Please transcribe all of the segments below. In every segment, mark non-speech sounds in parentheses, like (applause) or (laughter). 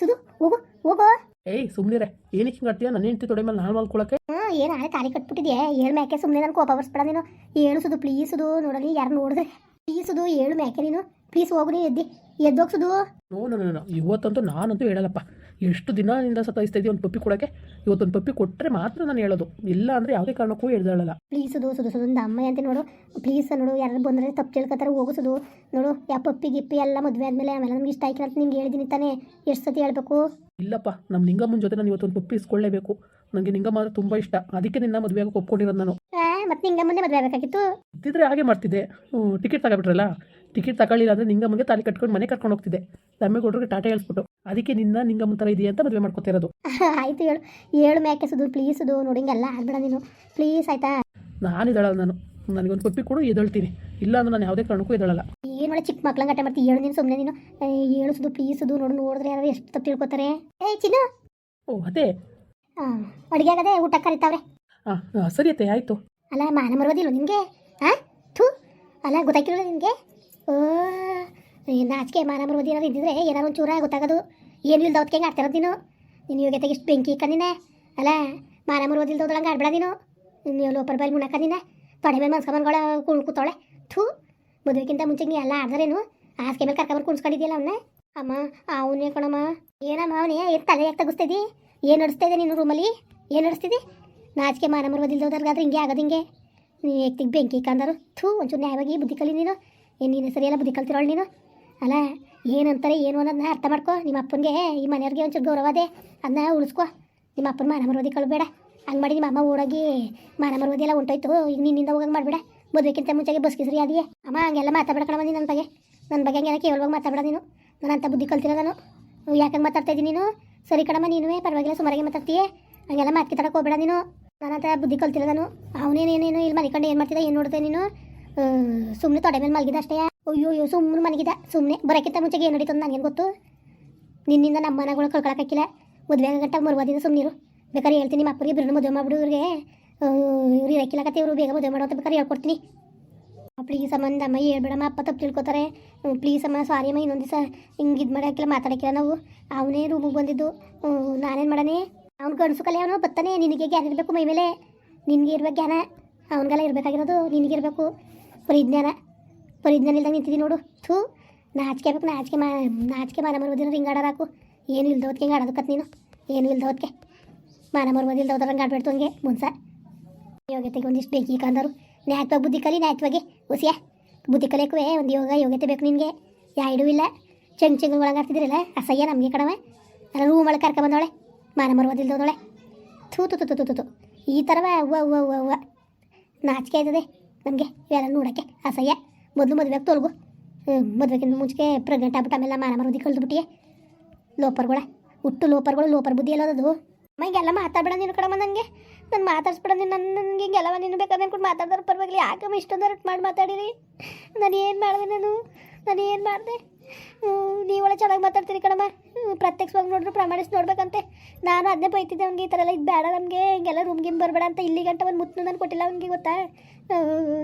ಸುದು ಹೋಗು ಹೋಗು. ಏಯ್ ಸುಮ್ಮನಿರೆ ಏನಕ್ಕೆ ಹಿಂಗೆ ಆಡ್ತೀಯ ನನ್ನ ಹೆಂಡತಿ ತೊಡೆ ಮೇಲೆ ನಾನು ಮಲ್ಕೊಳಕ್ಕೆ ಹ್ಞೂ ಏನು ನಾಳೆ ತಾಳಿ ಕಟ್ಬಿಟ್ಟಿದ್ಯಾ? ಏಳು ಮ್ಯಾಕೆ ಸುಮ್ಮನೆ ನಾನು ಕೋಪ ಬರ್ಸ್ಬೇಡ ನೀನು. ಏಳು ಸುದು ಪ್ಲೀಸ್ ಸುದು ನೋಡಲಿ ಯಾರು ನೋಡಿದ್ರೆ ಪ್ಲೀಸ್ ಸುದು ಏಳು ಮ್ಯಾಕೆ ನೀನು. ಪ್ಲೀಸ್ ಹೋಗು ನೀನು ಎದ್ದಿ. ಎದ್ದೋಗಿ ನೋ ನೋ ನೋ, ನೋ ಇವತ್ತಂತೂ ನಾನಂತೂ ಹೇಳಲ್ಲಪ್ಪ. ಎಷ್ಟು ದಿನದಿಂದ ಸತಾಯಿಸ್ತಾ ಇದೆಯೋ ಒಂದು ಪಪ್ಪಿ ಇವತ್ತು ಇವತ್ತೊಂದು ಪಪ್ಪಿ ಕೊಟ್ಟರೆ ಮಾತ್ರ ನಾನು ಹೇಳೋದು. ಇಲ್ಲ ಅಂದರೆ ಯಾವುದೇ ಕಾರಣಕ್ಕೂ ಹೇಳ್ದಾಳಲ್ಲ. ಪ್ಲೀಸ್ ಸುದು ಸುದು ಒಂದು ಅಮ್ಮ ಅಂತ ನೋಡು. ಪ್ಲೀಸ್ ನೋಡು ಯಾರು ಬಂದರೆ ತಪ್ಪು ತಿಳ್ಕೊತಾರೆ ಹೋಗಿಸೋದು ಸುದು. ನೋಡು ಯಾ ಪಪ್ಪಿ ಗಿಪ್ಪಿ ಎಲ್ಲ ಮದುವೆ ಆದಮೇಲೆ ಆಮೇಲೆ ನಮ್ಗೆ ಇಷ್ಟ ಆಯ್ಕೆ ಅಂತ ನಿಮ್ಗೆ ಹೇಳಿದ್ದೀನಿ ತಾನೇ. ಎಷ್ಟು ಸತಿ ಹೇಳ್ಬೇಕು? ಇಲ್ಲಪ್ಪ ನಮ್ಮ ನಿಂಗಮ್ಮನ ಜೊತೆ ನಾನು ಇವತ್ತೊಂದು ಪಪ್ಪಿ ಇಸ್ಕೊಳ್ಳೇಬೇಕು ನನಗೆ ನಿಂಗಮ್ಮ ಅಂದರೆ ತುಂಬ ಇಷ್ಟ. ಅದಕ್ಕೆ ನಿನ್ನ ಮದುವೆ ಆಗಕ್ಕೆ ಒಪ್ಕೊಂಡಿರೋದು ನಾನು. ಮತ್ತೆ ನಿಂಗಮ್ಮನೇ ಮುಂದೆ ಮದುವೆ ಆಗಬೇಕಾಗಿತ್ತು? ಇದ್ದಿದ್ರೆ ಹಾಗೆ ಮಾಡ್ತಿದ್ದೆ. ಟಿಕೆಟ್ ತಗೊಬಿಟ್ರಲ್ಲ? ಟಿಕೆಟ್ ತಗೊಳ್ಳಿಲ್ಲ ಅಂದರೆ ನಿಂಗಮ್ಮಗೆ ತಾಲಿ ಕಟ್ಕೊಂಡು ಮನೆ ಕರ್ಕೊಂಡು ಹೋಗ್ತಿದ್ದೆ. ತಮ್ಮಗೌಡ್ರಿಗೆ ಟಾಟಾ ಹೇಳ್ಸ್ಬಿಟ್ಟು ಅದಕ್ಕೆ ನಿನ್ನ ನಿಂಗಮ್ಮ ಥರ ಇದೆಯಾ ಅಂತ ಮದುವೆ ಮಾಡ್ಕೊತಿರೋದು (laughs) ಆಯ್ತು ಹೇಳು. ಏಳು ಮ್ಯಾಕೆ ಸುದು ಪ್ಲೀಸ್ ಇದು ನೋಡಿ ಆಗ್ಬೇಡ ನೀನು. ಪ್ಲೀಸ್ ಆಯ್ತಾ? ನಾನು ಇದಳ ನಾನು. ನನಗೊಂದು ಕೊಪ್ಪಿ ಕೊಡು ಎದಳ್ತೀನಿ. ಇಲ್ಲ ಅಂದ್ರೆ ನಾನು ಯಾವುದೇ ಕಾರಣಕ್ಕೂ ಎದಳಲ್ಲ. ಏನು ಮಾಡಿ ಚಿಕ್ಕ ಮಕ್ಳಂಗೆ ಗಟ್ಟೆ ಮಾಡ್ತಿ? ಹೇಳು ನೀನು ಸುಮ್ಮನೆ ನೀನು. ಹೇಳು ಸುದು ಪ್ಲೀಸ್ ಅದು ನೋಡು ನೋಡಿದ್ರೆ ಯಾರು ಎಷ್ಟು ತಪ್ಪು ತಿಳ್ಕೊತಾರೆ. ಏ ಚಿನ್ನು. ಓ ಅದೇ. ಹಾಂ ಅಡುಗೆ ಆಗದೆ ಊಟ ಕರಿತಾವ್ರೆ. ಹಾಂ ಸರಿ ಅತ್ತೆ ಆಯಿತು. ಅಲ್ಲ ಮಾನ ಮರೋದಿಲ್ಲ ನಿಮಗೆ ಹಾಂ ಥೂ. ಅಲ್ಲ ಗೊತ್ತಾಗಿಲ್ಲ ನಿನಗೆ? ಓ ನಾಚಿಕೆ ಮಾನ ಮರೋದಿ ಏನಾದ್ರು ಇದ್ದಿದ್ರೆ ಏನಾರು ಒಂಚೂರ ಗೊತ್ತಾಗೋದು. ಏನು ಇಲ್ದ ಹೊತ್ತಿಗೆ ಆಡ್ತಿರೋದು ನೀನು? ನೀನು ಯೋಗ್ಯತೆಗೆ ಇಷ್ಟು ಬೆಂಕಿ ಕಣ್ಣಿನ ಅಲ್ಲ? ಮಾನ ಮರೋದಿಲ್ದ ಹೋದಳಂಗೆ ಆಡ್ಬೇಡ ನೀನು. ನೀವು ಲೋಪರ್ ಬೈಲ್ ಮುಣಕ ನೀನ ತೊಡೆ ಮೇಲೆ ಮನ್ಸ್ಕೊಂಬನ್ಗಳ ಕುಳ್ ಕೂತಾಳೆ ಥೂ ಮದುವೆಗಿಂತ ಮುಂಚೆ ನೀ ಎಲ್ಲ ಆಡ್ದಾರೇನು? ಹಾಸಿಗೆ ಮೇಲೆ ಕರ್ಕೊಂಬಂದು ಕುಣ್ಸ್ಕೊಂಡಿದ್ಯಲ್ಲ ಅವನ್ನ? ಅಮ್ಮ ಅವನೇ ಕಣಮ್ಮ. ಏನಮ್ಮ ಅವನೇ, ಏನು ತಲೆ ಯಾಕೆ ತಗಿಸ್ತಿದ್ದಿ? ಏನು ನಡೆಸ್ತಾ ಇದೆ ನೀನು ರೂಮಲ್ಲಿ? ಏನು ನಡೆಸ್ತಿದ್ದಿ? ನಾಚಿಕೆ ಮಾನ ಮರವದಿಲ್ದೋದ್ರಾದ್ರೆ ಹಿಂಗೆ ಆಗೋದು ಹಿಂಗೆ. ನೀನು ಏಕ್ತಿಗೆ ಬೆಂಕಿ ಕಂದರು ಥೂ, ಒಂಚೂರು ನ್ಯಾಯವಾಗಿ ಬುದ್ಧಿ ಕಲಿ ನೀನು. ಏನು ನೀನು ಸರಿಯಲ್ಲ ಬುದ್ಧಿ ಕಲ್ತಿರೋಳು ನೀನು? ಅಲ್ಲ, ಏನಂತಾರೆ ಏನು ಅನ್ನೋದನ್ನ ಅರ್ಥ ಮಾಡ್ಕೊ. ನಿಮ್ಮ ಅಪ್ಪನಿಗೆ, ಈ ಮನೆಯವ್ರಿಗೆ ಒಂಚೂರು ಗೌರವ ಅದೇ. ಅದನ್ನ ಉಳಿಸ್ಕೊ. ನಿಮ್ಮ ಅಪ್ಪನ ಮಾನ ಮರೋದಿ ಕಳ್ಬೇಡ ಹಂಗೆ ಮಾಡಿ ನಿಮ್ಮ ಅಮ್ಮ ಓಡೋಗಿ ಮಾನ ಮರೋದಿ ಎಲ್ಲ ಹೊಂಟೋಯ್ತು ಈಗ ನಿನ್ನಿಂದ ಹೋಗಂಗೆ ಮಾಡಬೇಡ. ಮದುವೆಕ್ಕಿಂತ ಮುಂಚೆಗೆ ಬಸ್ಗೆ ಸರಿ ಅದೆಯೇ ಅಮ್ಮ, ಹಂಗೆಲ್ಲ ಮಾತಾಡ್ಬೇಡ ನನ್ನ ಬಗ್ಗೆ. ನನ್ನ ಬಗ್ಗೆ ಹಂಗೆಲ್ಲ ಕೇಳುವಾಗ ಮಾತಾಡ್ಬೇಡ ನೀನು. ನಾನು ಅಂತ ಬುದ್ಧಿ ಕಲ್ತಿರೋ ನಾನು. ಯಾಕಂಗೆ ಮಾತಾಡ್ತಾ ನೀನು? ಸರಿ ಕಣಮ್ಮ, ನೀನು ಪರವಾಗಿಲ್ಲ, ಸುಮಾರಾಗಿ ಮಾತಾಡ್ತೀಯ? ಹಂಗೆಲ್ಲ ಮಾತು ಹೋಗಬೇಡ ಹೋಗ್ಬೇಡ ನೀನು ನಾನಂತ ಬುದ್ಧಿ ಕಲ್ತಿಲ್ಲ ನಾನು. ಅವನೇನೇನೇನು ಇಲ್ಲಿ ಮನೆ ಏನು ಮಾಡ್ತಿದ್ದೆ ಏನು ನೋಡ್ದೆ ನೀನು? ಸುಮ್ಮನೆ ತೊಡೆ ಮೇಲೆ ಮಲಗಿದ ಅಷ್ಟೇ. ಅಯ್ಯೋ ಅಯ್ಯೋ ಸುಮ್ಮನೆ ಮಲಗಿದ ಸುಮ್ಮನೆ ಬರೋಕ್ಕಿಂತ ಮುಂಚೆಗೆ ಏನು ನಡೀತದೆ ನನಗೇನು ಗೊತ್ತು? ನಿನ್ನಿಂದ ನಮ್ಮ ಮನೆಗಳು ಕಳ್ಕೊಳಕ್ಕಾಗಿಲ್ಲ ಮದುವೆ ಗಂಟ ಮರುವಾದಿಂದ ಸುಮ್ಮನಿರು ಬೇಕಾದ್ರೆ ಹೇಳ್ತೀನಿ ನಿಮ್ಮ ಅಪ್ಪರಿಗೆ ಇಬ್ಬರನ್ನ ಮದುವೆ ಮಾಡಿಬಿಡು ಇವ್ರಿಗೆ. ಇವ್ರು ಇರಕ್ಕಿಲ್ಲಕತ್ತೆ ಇವರು, ಬೇಗ ಮದುವೆ ಮಾಡೋ ಅಂತ ಬೇಕಾದ್ರೆ ಹೇಳ್ಕೊಡ್ತೀನಿ. ಪ್ಲೀಸ್ ಸಂಬಂಧ ಅಮ್ಮ ಹೇಳ್ಬೇಡಮ್ಮ ಅಪ್ಪ ತಪ್ಪು ತಿಳ್ಕೊತಾರೆ. ಪ್ಲೀಸ್ ಅಮ್ಮ ಸಾರಿ ಅಮ್ಮ, ಇನ್ನೊಂದು ದಿವಸ ಹಿಂಗೆ ಇದು ಮಾಡೋಕ್ಕಿಲ್ಲ ಮಾತಾಡೋಕ್ಕಿಲ್ಲ ನಾವು. ಅವನೇ ರೂಮಿಗೆ ಬಂದಿದ್ದು. ನಾನೇನು ಮಾಡಾನೆ? ಅವ್ನು ಗಂಡಸು ಕಲೆ, ಅವನು ಬರ್ತಾನೆ ನಿನಗೆ ಜ್ಞಾನ ಇರಬೇಕು ಮೈ ಮೇಲೆ. ನಿನಗೆ ಇರಬೇಕು ಜ್ಞಾನ. ಅವನಿಗೆಲ್ಲ ಇರಬೇಕಾಗಿರೋದು ನಿನಗಿರಬೇಕು ಪರಿಜ್ಞಾನ ಪರಿಜ್ಞಾನ ಇಲ್ದಂಗೆ ನಿಂತಿದ್ದೀನಿ ನೋಡು. ಥೂ ನಾಚಿಕೆ ಬೇಕು ನಾಚಿಕೆ ಮಾ ನಾಚಿಕೆ ಮಾನ ಮರ್ಬೋದಿನ ಹಿಂಗೆ ಆಡೋರಾಕು ಏನು ಇಲ್ದ ಹೊತ್ತಿಗೆ ಹಿಂಗೆ ಆಡೋದಕ್ಕತ್ ನೀನು. ಏನು ಇಲ್ದ ಹೊತ್ತಿಗೆ ಮಾನ ಹೋದ್ರೆ ಹಂಗೆ ಆಡ್ಬೇಡ್ತು ಹಂಗೆ ಮುನ್ಸ ಯೋಗ್ಯತೆಗೆ ಒಂದಿಷ್ಟು ಬೇಕಿ ಕಂದರು. ನ್ಯಾಯತ್ವಾಗಿ ಬುದ್ಧಿ ಕಲಿ ನ್ಯಾಯತ್ವಾಗಿ ಹುಸಿಯ. ಬುದ್ಧಿ ಕಲಿಯಕ್ಕೂ ಒಂದು ಯೋಗ, ಯೋಗ್ಯತೆ ಬೇಕು ನಿನಗೆ. ಯಾಯಿಡೂ ಇಲ್ಲ. ಚೆಂಗ್ ಚೆಂಗ್ ಒಳಗೆ ಆಡ್ತಿದ್ದೀರಲ್ಲ, ಅಸಹ್ಯ ನಮಗೆ ಕಡವೆ ಅಲ್ಲ ರೂಮ್ ಒಳಗೆ ಕರ್ಕೊಂಬಂದವಳೆ ಮಾನ ಮರ್ಬೋದಿಲ್ದೋದಳೆ ಥೂ ತು ತು ತು ತು ಈ ಥರವೇ ಅವ್ವ ಅವ್ವ ಅವ್ವ ಅವ್ವ. ನಾಚಿಕೆ ಆಯ್ತದೆ. ನಮಗೆ ಇವೆಲ್ಲ ನೋಡೋಕ್ಕೆ ಅಸಹ್ಯ ಮೊದಲು ಮದುವೆಗೆ ತೊಲಗು. ಮದುವೆಗಿಂತ ಮುಂಚೆ ಪ್ರೆಗ್ನೆಂಟ್ ಆಗ್ಬಿಟ್ಟು ಆಮೇಲೆ ಮಾನ ಮರುದಿ ಕಳೆದ್ಬಿಟ್ಟಿಯೆ ಲೋಪರ್ಗಳ. ಹುಟ್ಟು ಲೋಪರ್ಗಳು, ಲೋಪರ್ ಬುದ್ಧಿ ಎಲ್ಲೋದದು ಅಮ್ಮ, ಹಿಂಗೆಲ್ಲ ಮಾತಾಡ್ಬೇಡ ನೀನು ಕಡಮ್ಮ ನನಗೆ. ನಾನು ಮಾತಾಡ್ಸ್ಬೇಡ ನೀನು ನನ್ನ ನನಗೆ ಹಿಂಗೆಲ್ಲವ ನೀನು ಬೇಕಾದ್ರೆ ಅನ್ಕೊಂಡು ಮಾತಾಡ್ದಾರ ಪರವಾಗಿಲ್ಲ. ಯಾಕಮ್ಮ ಇಷ್ಟೊಂದು ರಟ್ ಮಾಡಿ ಮಾತಾಡಿರಿ? ನಾನು ಏನು ಮಾಡಿದೆ ನಾನು? ನಾನು ಏನು ಮಾಡಿದೆ ಒಳ್ಳೆ ಚೆನ್ನಾಗಿ ಮಾತಾಡ್ತೀರಿ ಕಣಮ್ಮ. ಪ್ರತ್ಯಕ್ಷವಾಗಿ ನೋಡಿದ್ರು, ಪ್ರಮಾಣಿಸಿ ನೋಡ್ಬೇಕಂತೆ. ನಾನು ಅದನ್ನೇ ಬೈತಿದ್ದೆ ಅವ್ನಿಗೆ, ಈ ಥರ ಎಲ್ಲ ಇದು ಬೇಡ ನಮಗೆ, ಹಿಂಗೆಲ್ಲ ರೂಮ್ಗಿನ್ ಬರಬೇಡ ಅಂತ ಇಲ್ಲಿ ಗಂಟ ಒಂದು ಮುತ್ತು ನಾನು ಕೊಟ್ಟಿಲ್ಲ ಅವ್ನಿಗೆ ಗೊತ್ತಾ?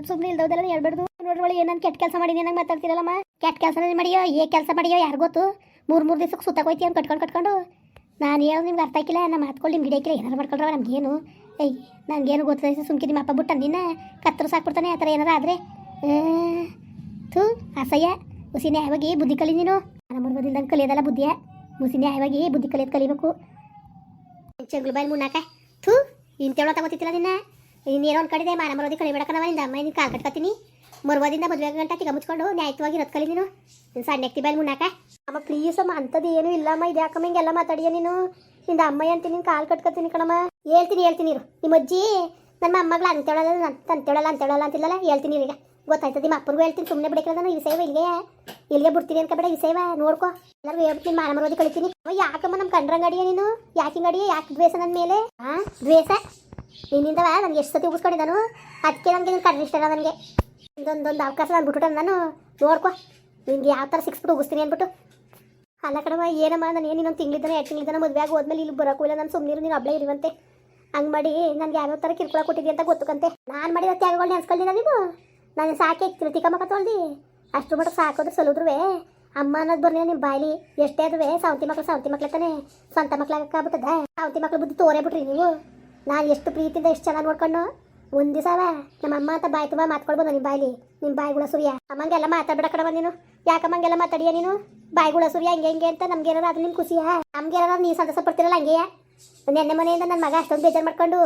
ಸುಮ್ಮನೆ ಇಲ್ದವ್ದೆಲ್ಲ ಹೇಳ್ಬಾರ್ದು ನೋಡ್ರೊಳಗೆ ಏನಂತ ಕೆಟ್ಟ ಕೆಲಸ ಮಾಡಿದ್ದೀನಿ ನಂಗೆ ಮಾತಾಡ್ತಿರಲ್ಲಮ್ಮ? ಕೆಟ್ಟ ಕೆಲಸ ಮಾಡಿಯೋ, ಏ ಕೆಲಸ ಮಾಡಿಯೋ, ಯಾರು ಗೊತ್ತು? ಮೂರು ಮೂರು ದಿವಸಕ್ಕೆ ಸುತ್ತಾಕೋಯ್ತಿ ಅವ್ನು ಕಟ್ಕೊಂಡು ಕಟ್ಕೊಂಡು. ನಾನು ಹೇಳೋದು ನಿಮ್ಗೆ ಅರ್ಥ ಆಗಿಲ್ಲ ನಮ್ಮ ಮಾತ್ಕೊಳ್ಳಿ ನಿಮ್ಗೆ ಗಿಡಕ್ಕಿಲ್ಲ ಏನಾರು ಮಾಡ್ಕೊಂಡ್ರೆ ನಮಗೇನು. ಏಯ್ ನನಗೇನು ಗೊತ್ತಿಲ್ಲ ಸುಮ್ಕಿ ನಿಮ್ಮ ಅಪ್ಪ ಬಿಟ್ಟು ನಿನ್ನ ಕತ್ತರು ಸಾಕ್ಬಿಡ್ತಾನೆ, ಆ ಥರ ಏನಾರು ಆದರೆ. ಥೂ, ಅಸಹ್ಯ ಹುಸಿನೇ ಯಾವಾಗ ಬುದ್ಧಿ ಕಲಿ ನೀನು. ನಮ್ಮ ಕಲಿಯೋದಲ್ಲ ಬುದ್ಧಿಯ. ಹುಸಿ ನ್ಯಾಯವಾಗಿ ಬುದ್ಧಿ ಕಲಿಯೋದು ಕಲಿಬೇಕು. ಚೆಗ್ಲು ಬಾಯಿ ಮುನ್ನಾಕ ಥೂ ಇಂತೇಳೋ ತಗೋತಿತ್ತಿಲ್ಲ ನಿನ್ನ? ಇನ್ನೇನೋ ಒಂದು ಕಡಿದೆ, ಮಾನ ಮರೋದಿ ಕಳಿಬೇಡಕ್ಕನವ ನಿಂದ. ಅಮ್ಮ ನಿನ್ನ ಕಾಲು ಕಟ್ಕೊತೀನಿ. ಮರುವಾದಿಂದ ಮದುವೆ ಗಂಟ ತಿಗ ಮುಚ್ಕೊಂಡು ನ್ಯಾಯವಾಗಿ ಇರೋದು ಕಲಿ ನೀನು. ಸಣ್ಣ ಎಕ್ತಿ ಬಾಯಿ ಮುನ್ನಾಕ ಅಮ್ಮ ಪ್ಲೀಸ್ ಅಮ್ಮ ಅಂಥದ್ದು ಏನೂ ಇಲ್ಲಮ್ಮ ಇದು ಯಾಕಮ್ಮ ಹಿಂಗೆಲ್ಲ ಮಾತಾಡಿಯ ನೀನು? ನಿಂದ ಅಮ್ಮಯ್ಯ ಅಂತೀನಿ ನಿನ್ನ ಕಾಲು ಕಟ್ಕೊತೀನಿ ಕಣಮ್ಮ. ಹೇಳ್ತೀನಿ ಹೇಳ್ತೀನಿ ಇರು. ನಿಮ್ಮ ಅಜ್ಜಿ, ನನ್ನ ಅಮ್ಮಗಳು ಅಂತೇಳಲ್ಲ ಅಂತೇಳಲ್ಲ ಅಂತೇಳಲ್ಲ ಅಂತಿಲ್ಲಲ್ಲ? ಹೇಳ್ತೀನಿ ಈಗ. ಗೊತ್ತಾಯ್ತದ, ನಿಮ್ಮ ಅಪ್ಪನಿಗೂ ಹೇಳ್ತೀನಿ ಸುಮ್ಮನೆ ಬಿಡಕ್ಕೆ ನಾನು ಸೇವೆ ಇಲ್ಲಿಗೆ ಇಲ್ಲಿಗೆ ಬಿಡ್ತೀನಿ ಅನ್ಕೋಬೇಡ ಸೇವೆ ನೋಡ್ಕೊ. ಎಲ್ಲರೂ ಹೇಳ್ತೀನಿ ಮಾನ ಮರೋದಿ ಕಳಿತೀನಿ. ಯಾಕಮ್ಮ ನಮ್ಮ ಕಂಡ್ರಂಗ್ ಅಡಿಯ ನೀನು? ಯಾಕೆ ಹಿಂಗ್ ಅಡಿಯ ಯಾಕೆ ದ್ವೇಷ ನನ್ನ ಮೇಲೆ? ಹಾ ದ್ವೇಷ? ನಿನ್ನಿಂದ ನನಗೆ ಎಷ್ಟು ಸತಿ ಉಗಿಸ್ಕೊಂಡಿದ್ದಾನು ಅದಕ್ಕೆ ನನಗೆ ನೀನು ಕಣ್ಣು ಇಷ್ಟ ನನಗೆ. ಇದೊಂದೊಂದು ಅವಕಾಶ ನಾನು ಬಿಟ್ಬಿಟ್ಟು ನಾನು. ನೋಡ್ಕೊ, ನಿನ್ಗೆ ಯಾವ ಥರ ಸಿಕ್ಸ್ಬಿಟ್ಟು ಉಗಿಸ್ತೀನಿ ಅಂದ್ಬಿಟ್ಟು. ಅಲ್ಲ ಕಣವ ಏನಮ್ಮ, ನಾನು ಏನು ಇನ್ನೊಂದು ತಿಂಗಳಿದ್ದಾನೆ ಎರಡು ತಿಂಗಳಿದ್ದಾನೆ ಮದುವೆ ಹೋದ್ಮೇಲೆ ಇಲ್ಲಿ ಬರೋಕ್ಕೂ ಇಲ್ಲ, ನಾನು ಸುಮ್ಮನೆ ನೀನು ಒಬ್ಬಳೇ ಇರುವಂತೆ. ಹಂಗೆ ಮಾಡಿ, ನನಗೆ ಯಾವ್ಯಾವ ಥರ ಕಿರ್ಕೊಳ ಕೊಟ್ಟಿದ್ದೀನಿ ಅಂತ ಗೊತ್ತುಕಂತೆ ನಾನು ಮಾಡಿರೋ ತ್ಯಾಗಗಳು ನೆನ್ಸ್ಕೊಳ್ದಿನ ನೀನು ನಾನು ಸಾಕೆ ಕೃತಿಕ ಮಕ್ಕ ತೊಳ್ದು, ಅಷ್ಟು ಮಟ್ಟ ಸಾಕೋದ್ರೆ ಸಲುದ್ರುವೆ. ಅಮ್ಮ ಅನ್ನೋದು ಬರ್ಲಿ ನಿಮ್ಮ ಬಾಯ್ಲಿ. ಎಷ್ಟೇ ಅದುವೆ, ಸಾವಂತಿ ಮಕ್ಳು ಸಾವಂತಿ ಮಕ್ಳು ತಾನೆ. ಸ್ವಂತ ಮಕ್ಳಾಗಕ್ಕಾಗ್ಬಿಟ್ಟದ ಸಾವಂತಿ ಮಕ್ಳು ಬುದ್ಧಿ ತೋರೇ ಬಿಟ್ರಿ ನೀವು. ನಾನು ಎಷ್ಟು ಪ್ರೀತಿಯಿಂದ ಎಷ್ಟು ಚೆನ್ನಾಗಿ ನೋಡ್ಕೊಂಡು ಒಂದು ದಿವಸ ನಮ್ಮ ಅಮ್ಮ ಅಂತ ಬಾಯಿ ತುಂಬ ಮಾತ್ಕೊಳ್ಬೋದು ನಿಮ್ಮ ಬಾಯ್ಲಿ? ನಿಮ್ಮ ಬಾಯಿಗಳ ಸೂರ್ಯ. ಅಮ್ಮಂಗೆಲ್ಲ ಮಾತಾಡ್ಬಿಡ ಕಡೆ ನೀನು. ಯಾಕಮ್ಮಂಗೆಲ್ಲ ಮಾತಾಡಿಯ ನೀನು? ಬಾಯಿಗುಳ ಸೂರ್ಯ ಹಂಗೆ ಹಿಂಗೆ ಅಂತ ನಮ್ಗೆ ಏನಾರ ಅದು ನಿಮ್ಮ ಖುಷಿಯಾ? ನಮ್ಗೆ ಏನಾರ ನೀ ಸಂತಸ ಪಡ್ತಿರಲ್ಲ ಹಂಗೆಯಾ? ನೆನ್ನೆ ಮನೆಯಿಂದ ನನ್ನ ಮಗ ಅಷ್ಟೊಂದು ಬೇಜಾರು ಮಾಡ್ಕೊಂಡು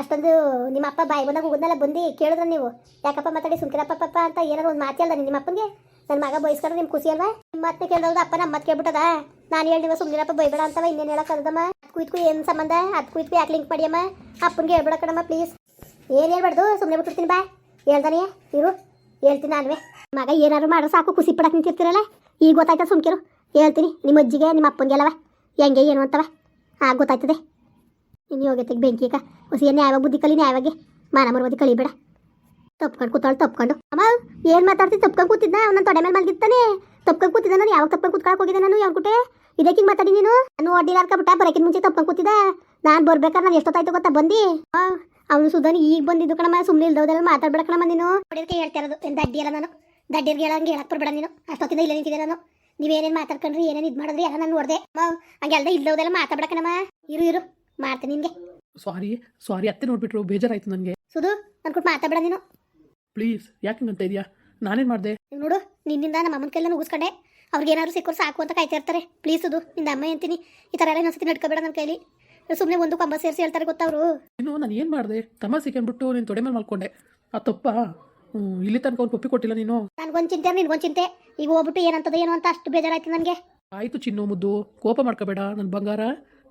ಅಷ್ಟೊಂದು ನಿಮ್ಮ ಅಪ್ಪ ಬಾಯಿ ಬಂದಾಗ ಹೋಗೋದನ್ನೆಲ್ಲ ಬಂದು ಕೇಳಿದ್ರೆ ನೀವು. ಯಾಕಪ್ಪ ಮಾತಾಡಿ ಸುಮ್ಕಿರಪ್ಪ, ಪಪ್ಪ ಅಂತ ಏನಾದ್ರು ಒಂದು ಮಾತು ನಿಮ್ಮ ಅಪ್ಪನಿಗೆ. ನನ್ನ ಮಗ ಬಯಸ್ಕೊಂಡ್ರೆ ನಿಮ್ಮ ಖುಷಿ ಅಲ್ವಾ? ನಿಮ್ಮ ಮತ್ತೆ ಕೇಳಿದ್ರೆ ಅಪ್ಪ ನಮ್ಮ ಮತ್ತೆ ಕೇಳ್ಬಿಟ್ಟದ? ನಾನು ನೀವು ಸುಮ್ನಿರಪ್ಪ ಬೈಬೇಡ ಅಂತವ ಇನ್ನೇನು ಹೇಳಕ್ ಅದು ಕುಯ್ತು ಏನು ಸಂಬಂಧ? ಅದು ಕುಯ್ತು ಯಾಕೆ ಲಿಂಕ್ ಮಾಡಿಯಮ್ಮ? ಅಪ್ಪನಿಗೆ ಹೇಳ್ಬೇಡ ಕಣಮ್ಮ ಪ್ಲೀಸ್ ಏನು ಹೇಳ್ಬಾರ್ದು? ಸುಮ್ಮನೆ ಬಿಟ್ಟಿರ್ತೀನಿ ಬಾ. ಹೇಳ್ದಾನೆ? ಇರು. ಹೇಳ್ತೀನಿ ನಾನುವೆ. ಮಗ ಏನಾದ್ರು ಮಾಡೋ ಸಾಕು, ಖುಷಿ ಪಡಕ್ಕೆ ನಿಂತಿರ್ತೀರಲ್ಲ? ಈಗ ಗೊತ್ತಾಯ್ತಾ ಸುಮ್ಕಿರು? ಹೇಳ್ತೀನಿ. ನಿಮ್ಮ ಅಜ್ಜಿಗೆ, ನಿಮ್ಮ ಅಪ್ಪನಿಗೆಲ್ಲವ ಹೆಂಗೆ, ಏನು ಅಂತವ? ಆಗ ಗೊತ್ತಾಯ್ತದೆ. ಇನ್ನು ಯೋಗ್ಯತೆಗೆ ಬೆಂಕಿ ಈಗ. ಹೊಸ ನ್ಯಾಯವಾಗಿ, ಬುದ್ಧಿ ಕಲಿ ನ್ಯಾಯವಾಗಿ. ಮಾನ ಮರುವದಿ ಕಳಿಬೇಡ ತಪ್ಕೊಂಡು ಕೂತಾಳು ತಪ್ಕೊಂಡು ಅಮ್ಮ, ಏನು ಮಾತಾಡ್ತೀನಿ ತಪ್ಕೊಂಡು ಕೂತಿದ್ದ ಅವನ ತೊಡೆ ಮೇಲೆ ಮಲಗಿತ್ತಾನೆ. ತಪ್ಕೊಂಡು ಕೂತಿದ್ದ ನಾನು? ಯಾವಾಗ ತಪ್ಕೊಂಡು ಕೂತ್ಕೊಳಕ್ಕೆ ಹೋಗಿದ್ದೆ ನಾನು ಯಾವ್ಕುಟೆ ಇದಕ್ಕೆ ಮಾತಾಡಿ ನೀನು? ನಾನು ಒಡ್ಡಿಲ್ಲ ಅನ್ಕೊಬಿಟ್ಟ ಬರೋಕ್ಕಿಂತ ಮುಂಚೆ ತಪ್ಕೊಂಡು ಕೂತಿದ್ದ? ನಾನು ಬರ್ಬೇಕಾದ್ರೆ ನಾನು ಎಷ್ಟೊತ್ತಾಯ್ತು ಗೊತ್ತಾ? ಬಂದು? ಅವನು ಸುಧಾನ್ ಈಗ ಬಂದಿದ್ದು ಕಣಮ್ಮ. ಸುಮ್ಮನೆ ಇಲ್ದವ್ದೆಲ್ಲ ಮಾತಾಡ್ಬೇಡ ಕಣಮ್ಮ ನೀನು. ಹೇಳ್ತಾ ಇರೋದು. ಏನು ದಡ್ಡಿ ಅಲ್ಲ ನಾನು? ದಡ್ಡಿರ್ಗೆ ಹೇಳಂಗೆ ಹೇಳಕ್ ಬರ್ಬೇಡ ನೀನು. ಅಷ್ಟೊತ್ತಿಂದ ಇಲ್ಲೇ ನಿಂತಿದ್ದೆ ನಾನು. ನೀವೇನೇನು ಮಾತಾಡ್ಕೊಂಡ್ರಿ ಏನೇನು ಇದು ಮಾಡಿದ್ರಿ ಎಲ್ಲ ನಾನು ನೋಡಿದೆ. ಹಂಗೆಲ್ದ ಇಲ್ಲ ಹೋದೆಲ್ಲ ಕಣಮ್ಮ ಇರು ಇರು ಮಾಡ್ತೀನಿ ನಿನ್ಗೆ. ಸಾರಿ ಸಾರಿ ಅತ್ತೆ ನೋಡ್ಬಿಟ್ರು ಬೇಜಾರಾಯ್ತು ನನಗೆ. ಸುಧು ನನ್ ಕೊಟ್ಟು ಮಾತಾಡ್ಬೇಡ ನೀನು. ಪ್ಲೀಸ್ ಯಾಕೆ ಅಂತ ಇದೆಯಾ? ನಾನೇನು ಮಾಡಿದೆ? ನೋಡು ನಿನ್ನಿಂದ ನಮ್ಮ ಅಮ್ಮನ ಕೈಲ ಮುಗಿಸ್ಕೊಂಡೆ. ಅವ್ರಿಗೆ ಏನಾದ್ರು ಸಿಕ್ಕೋರು ಸಾಕು ಅಂತ ಕಾಯ್ತಾ ಇರ್ತಾರೆ. ಪ್ಲೀಸ್ ಅದು ನಿಂದ ಅಮ್ಮ ಅಂತೀನಿ. ಈ ಥರ ಎಲ್ಲ ಇನ್ನೊಂದ್ಸತಿ ನಡ್ಕೋಬೇಡ ನನ್ನ ಕೈಲಿ. ಸುಮ್ಮನೆ ಒಂದು ಕಂಬ ಸೇರಿಸಿ ಹೇಳ್ತಾರೆ ಗೊತ್ತವ್ರು ಇನ್ನು ನಾನು ಏನು ಮಾಡಿದೆ? ತಮ್ಮ ಸಿಕ್ಕೊಂಡ್ಬಿಟ್ಟು ನೀನು ತೊಡೆ ಮೇಲೆ ಮಲ್ಕೊಂಡೆ. ಆ ತಪ್ಪ? ಇಲ್ಲಿ ತನಕ ಅವ್ನು ಪಪ್ಪಿ ಕೊಟ್ಟಿಲ್ಲ ನೀನು. ನನ್ಗೊಂದು ಚಿಂತೆ ನಿನ್ಗೊಂದು ಚಿಂತೆ. ಈಗ ಹೋಗ್ಬಿಟ್ಟು ಏನಂತದ ಏನೋ ಅಂತ ಅಷ್ಟು ಬೇಜಾರಾಯ್ತು ನನಗೆ. ಆಯ್ತು ಚಿನ್ನೋ ಮುದ್ದು ಕೋಪ ಮಾಡ್ಕೋಬೇಡ ನನ್ನ ಬಂಗಾರ.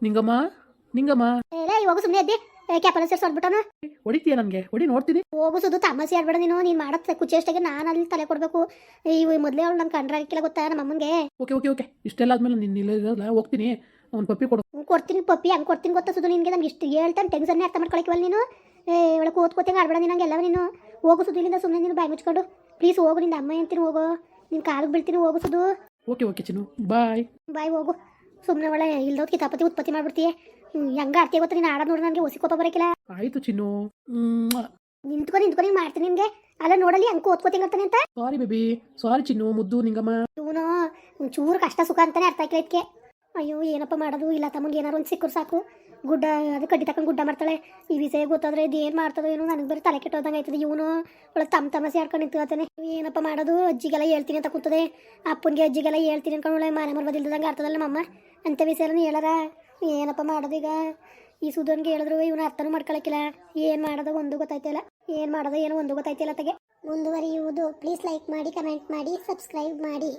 ನಿಂಗಮ್ಮ ನಿಂಗಮ್ಮ. ಏ ಹೋಗು ಸುಮ್ಮನೆ ಎದ್ದೆ ಕ್ಯಾಪನ ಸೇರಿಸಿ ಹೊಡ್ಬಿಟ್ಟನು ಹೊಡಿತೀಯ ನನಗೆ? ಹೊಡಿ ನೋಡ್ತೀನಿ. ಹೋಗು ಸುದು ತಮ್ಮಸಿ ಆಡ್ಬೇಡ ನೀನು. ನೀನು ಮಾಡೋ ಕುಚೇಷ್ಟಗೆ ನಾನು ಅಲ್ಲಿ ತಲೆ ಕೊಡಬೇಕು. ಇವು ಮೊದಲೇ ಅವಳು ನನ್ನ ಕಂಡ್ರೆ ಆಗಿಲ್ಲ ಗೊತ್ತಾ ನಮ್ಮ ಅಮ್ಮನಿಗೆ? Okay okay okay. ಇಷ್ಟೆಲ್ಲ ಆದ್ಮೇಲೆ ನಿನ್ನ ಇಲ್ಲಿರಲ್ಲ ಹೋಗ್ತೀನಿ. ಅವ್ನು ಪಪ್ಪಿ ಕೊಡು. ಹ್ಞೂ ಕೊಡ್ತೀನಿ ಪಪ್ಪಿ ಹಂಗೆ ಕೊಡ್ತೀನಿ ಗೊತ್ತಾ ಸುದು ನಿನಗೆ? ನಮ್ಗೆ ಇಷ್ಟು ಹೇಳ್ತಾನೆ ಟೆನ್ಷನ್ನೇ ಅರ್ಥ ಮಾಡ್ಕೊಳಕಿವಲ್ಲ ನೀನು? ಏ ಒಳಗೆ ಓದ್ಕೋತಂಗೆ ಆಡ್ಬೇಡ ನೀನು ನೀನು. ಹೋಗು ಸುದು ಇಲ್ಲಿಂದ ಸುಮ್ಮನೆ ನೀನು ಬಾಯಿ ಮುಚ್ಕೊಂಡು. ಪ್ಲೀಸ್ ಹೋಗು ನಿಂದ ಅಮ್ಮ ಅಂತೀನಿ ಹೋಗು. ನಿನ್ನ ಕಾಲಿಗೆ ಬೀಳ್ತೀನಿ ಹೋಗಿಸೋದು ಸುದು ಓಕೆ ಓಕೆ ಚಿನ್ನು. ಬಾಯ್ ಬಾಯ್ ಹೋಗು. ಸುಮ್ಮನೆ ಒಳ್ಳೆ ಇಲ್ದೋದ್ ಕಿತಾಪತಿ ಉತ್ಪತ್ತಿ ಮಾಡ್ಬಿಡ್ತೀಯ. ಹೆಂಗ ಆಡ್ತೀಯ ಗೊತ್ತ ನೀನು ಆಡೋದು ನೋಡಿ ನನಗೆ ಹೊಸಿ ಕೋಪ ಬರೋಕಿಲ್ಲ. ಆಯ್ತು ಚಿನ್ನು. ನಿಂತ್ಕೊ ನಿಂತ್ಕೊ ನೀನು ಮಾಡ್ತೀನಿ ನಿಮಗೆ ಅಲ್ಲ ನೋಡಲಿ ಹಂಗೆ ಓದ್ಕೋತೀನಿ ಅಂತಾನೆ ಅಂತ. ಸಾರಿ ಬೇಬಿ ಸಾರಿ ಚಿನ್ನು ಮುದ್ದು ನಿಂಗಮ್ಮ. ಇವನು ಒಂಚೂರು ಕಷ್ಟ ಸುಖ ಅಂತಾನೆ ಅರ್ಥ ಇದಕ್ಕೆ ಅಯ್ಯೋ, ಏನಪ್ಪ ಮಾಡೋದು? ಇಲ್ಲ, ತಮಗೆ ಏನಾರು ಒಂದು ಸಿಕ್ಕರು ಸಾಕು. ಗುಡ್ಡ, ಅದು ಕಡ್ಡಿ ತಕೊಂಡು ಗುಡ್ಡ ಮಾಡ್ತಾಳೆ. ಈ ವಿಷಯ ಗೊತ್ತಾದ್ರೆ ಇದು ಏನು ಮಾಡ್ತದೋ ಏನೋ, ನನಗೆ ಬರೀ ತಲೆ ಕೆಟ್ಟೋದಂಗೆ ಆಯ್ತದೆ. ಇವನು ಒಳಗೆ ತಮ್ಮ ತಮಸೆ ಆಡ್ಕೊಂಡು ನಿಂತಾನೆ ಏನಪ್ಪ ಮಾಡೋದು? ಅಜ್ಜಿಗೆಲ್ಲ ಹೇಳ್ತೀನಿ ಅಂತ ಕೂತದೆ. ಅಪ್ಪನಿಗೆ ಅಜ್ಜಿಗೆಲ್ಲ ಹೇಳ್ತೀನಿ ಅನ್ಕೊಂಡು ಒಳ್ಳೆ ಮರ ಮರ್ಬದಿಲ್ದಂಗೆ ಆಡ್ತದಲ್ಲ ನಮ್ಮಮ್ಮ. ಅಂಥ ವಿಷಯನ ಹೇಳಾರ? ಏನಪ್ಪ ಮಾಡೋದು ಈಗ? ಈ ಸುಧನ್ಗೆ ಹೇಳಿದ್ರು, ಇವನು ಅರ್ಥನೂ ಮಾಡ್ಕೊಳಕಿಲ್ಲ ಏನು ಮಾಡೋದು? ಒಂದು ಗೊತ್ತಾಯ್ತಿಲ್ಲ ಏನು ಮಾಡೋದು? ಏನು ಒಂದು ಗೊತ್ತಾಯ್ತಿಲ್ಲ ತಗೆ ಮುಂದುವರಿಯುವುದು. ಪ್ಲೀಸ್ ಲೈಕ್ ಮಾಡಿ ಕಮೆಂಟ್ ಮಾಡಿ ಸಬ್ಸ್ಕ್ರೈಬ್ ಮಾಡಿ.